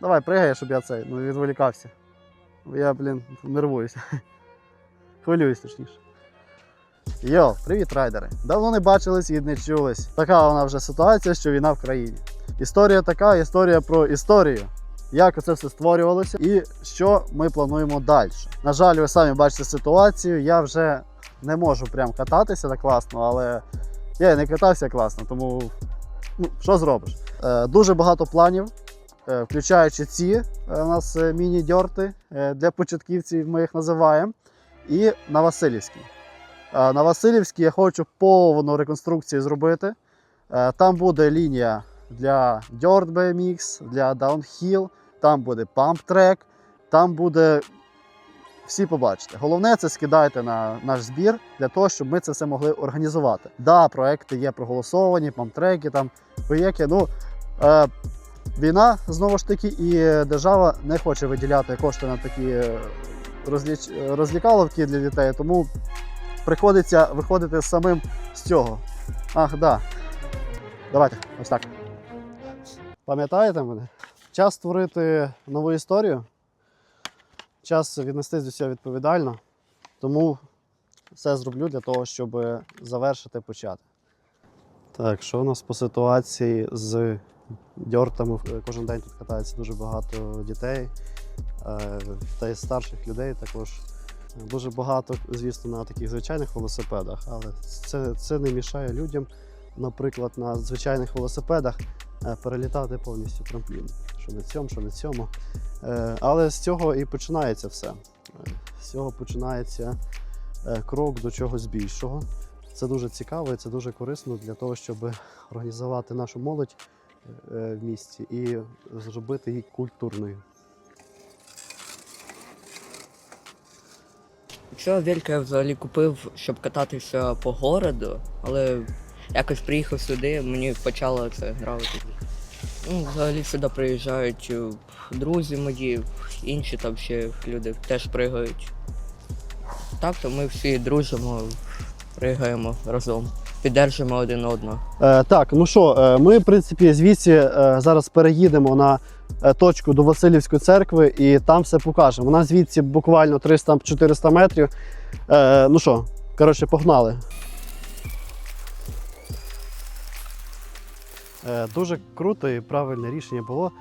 Давай, пригай, щоб я цей ну, відволікався. Я, блін, нервуюся. Хвилююсь точніше. Йо, привіт, райдери! Давно не бачились і не чулись. Така вона вже ситуація, що війна в країні. Історія така, історія про історію. Як це все створювалося і що ми плануємо далі. На жаль, ви самі бачите ситуацію. Я вже не можу прям кататися так класно, але я не катався класно, тому ну, що зробиш? Е, дуже багато планів, включаючи ці е, у нас е, міні-дьорти е, для початківців, ми їх називаємо. І на Васильівській. Е, На Васильівській я хочу повну реконструкцію зробити. Е, Там буде лінія для Dirt BMX, для Downhill, там буде Pump Track, там буде. Всі побачите. Головне це скидайте на наш збір для того, щоб ми це все могли організувати. Да, проекти є проголосовані, памтреки, там поєки. Ну е, війна знову ж таки, і держава не хоче виділяти кошти на такі е, розліч... розлікаловки для дітей, тому приходиться виходити самим з цього. Ах, да. Давайте, ось так. Пам'ятаєте мене? Час створити нову історію. Час віднестись до цього відповідально. Тому все зроблю для того, щоб завершити почати. Так, що у нас по ситуації з дьортами? Кожен день тут катається дуже багато дітей е, та й старших людей також. Дуже багато, звісно, на таких звичайних велосипедах, але це, це не мішає людям, наприклад, на звичайних велосипедах е, перелітати повністю трамплін. Що на цьому, що на цьому. Е, Але з цього і починається все. З цього починається крок до чогось більшого. Це дуже цікаво і це дуже корисно для того, щоб організувати нашу молодь в місті і зробити її культурною. Цього вілька я взагалі купив, щоб кататися по городу, але якось приїхав сюди, мені почало це грати. Ну, взагалі сюди приїжджають е, друзі мої, інші там ще люди теж пригають. Так, то ми всі дружимо, пригаємо разом, піддержуємо один одного. Е, так, ну що, е, ми, в принципі, звідси е, зараз переїдемо на е, точку до Васильівської церкви і там все покажемо. У нас звідси буквально 300-400 метрів. Е, ну що, коротше, погнали. Е, дуже круто і правильне рішення було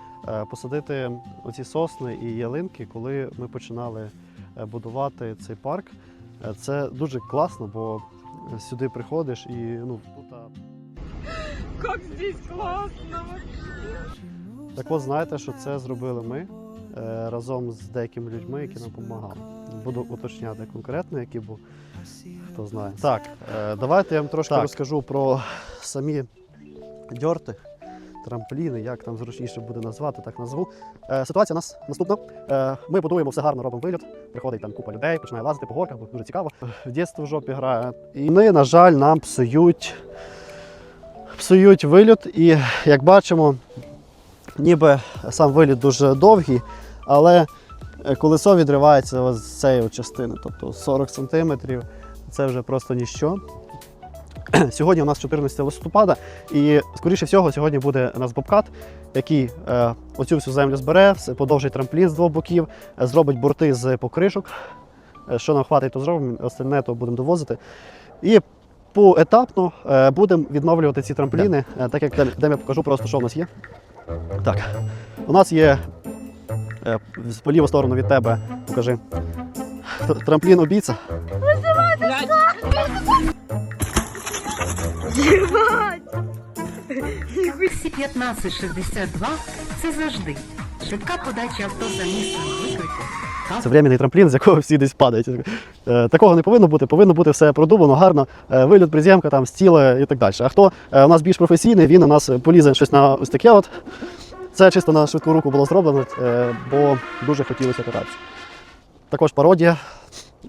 посадити оці сосни і ялинки, коли ми починали будувати цей парк. Це дуже класно, бо сюди приходиш і ну, тут. Як здесь классно! Так от знаєте, що це зробили ми е, разом з деякими людьми, які нам допомагали. Буду уточняти конкретно, які був, хто знає. Так, е, давайте я вам трошки розкажу про самі дьорти, трампліни, як там зручніше буде назвати, так назву. Е, ситуація у нас наступна. Е, ми будуємо все гарно, робимо вильот. Приходить там купа людей, починає лазити по горках, бо дуже цікаво. В дитинство в жопі грає. І вони, на жаль, нам псують, псують вильот. І як бачимо, ніби сам виліт дуже довгий, але е, колесо відривається з цієї частини, тобто 40 см. Це вже просто ніщо. Сьогодні у нас 14 листопада, і скоріше всього, сьогодні буде у нас бобкат, який е, оцю всю землю збере, подовжить трамплін з двох боків, е, зробить борти з покришок. Е, Що нам хватить, то зробимо, остальне то будемо довозити. І поетапно е, будемо відновлювати ці трампліни, е, так як де я покажу просто, що в нас є. Так, у нас є е, по ліву сторону від тебе, покажи. Трамплін убійця. 1562 це завжди. Швидка подача авто за місцем виклику. Це временний трамплін, з якого всі десь падають. Е, Такого не повинно бути. Повинно бути все продумано, гарно, е, вильот, приземка, там, стіли і так далі. А хто е, у нас більш професійний, він у нас полізе щось на ось таке. От. Це чисто на швидку руку було зроблено, е, бо дуже хотілося кататися. Також пародія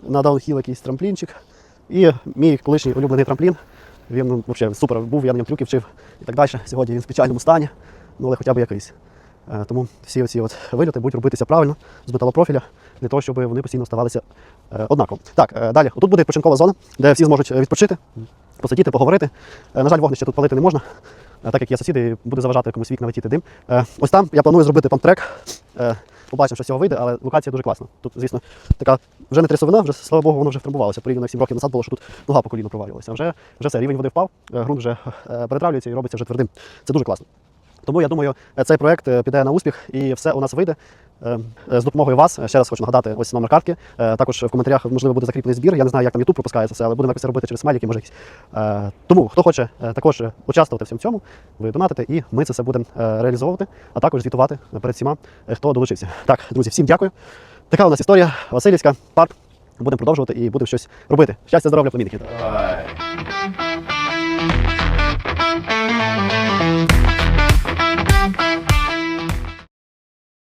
на даунхіл якийсь трамплінчик. І мій колишній улюблений трамплін. Він ну, взагалі супер був, я на ньому трюки вчив і так далі. Сьогодні він в печальному стані, ну але хоча б якийсь. Е, Тому всі оці от вильоти будуть робитися правильно з металопрофіля, для того, щоб вони постійно ставалися е, однаково. Так, е, далі. Тут буде відпочинкова зона, де всі зможуть відпочити, посидіти, поговорити. На жаль, вогнище тут палити не можна, так як є сусіди, буде заважати комусь вікна летіти дим. Ось там я планую зробити памптрек. Побачимо, що з цього вийде, але локація дуже класна. Тут, звісно, така вже не трясовина, вже слава Богу, воно вже втрамбувалося. Порівняно 7 років назад було, що тут нога по коліну провалювалася. Вже, вже все, рівень води впав, е, ґрунт вже е, перетравлюється і робиться вже твердим. Це дуже класно. Тому я думаю, е, цей проект е, піде на успіх і все у нас вийде. Е, з допомогою вас ще раз хочу нагадати ось номер картки. Також в коментарях можливо буде закріплений збір. Я не знаю, як там YouTube пропускається все, але будемо якось робити через смайліки, може якісь. Тому хто хоче також участвувати в всьому цьому, ви донатите, і ми це все будемо реалізовувати, а також звітувати перед всіма, хто долучився. Так, друзі, всім дякую. Така у нас історія Васильівська, парк. Будемо продовжувати і будемо щось робити. Щастя, здоров'я, племінників!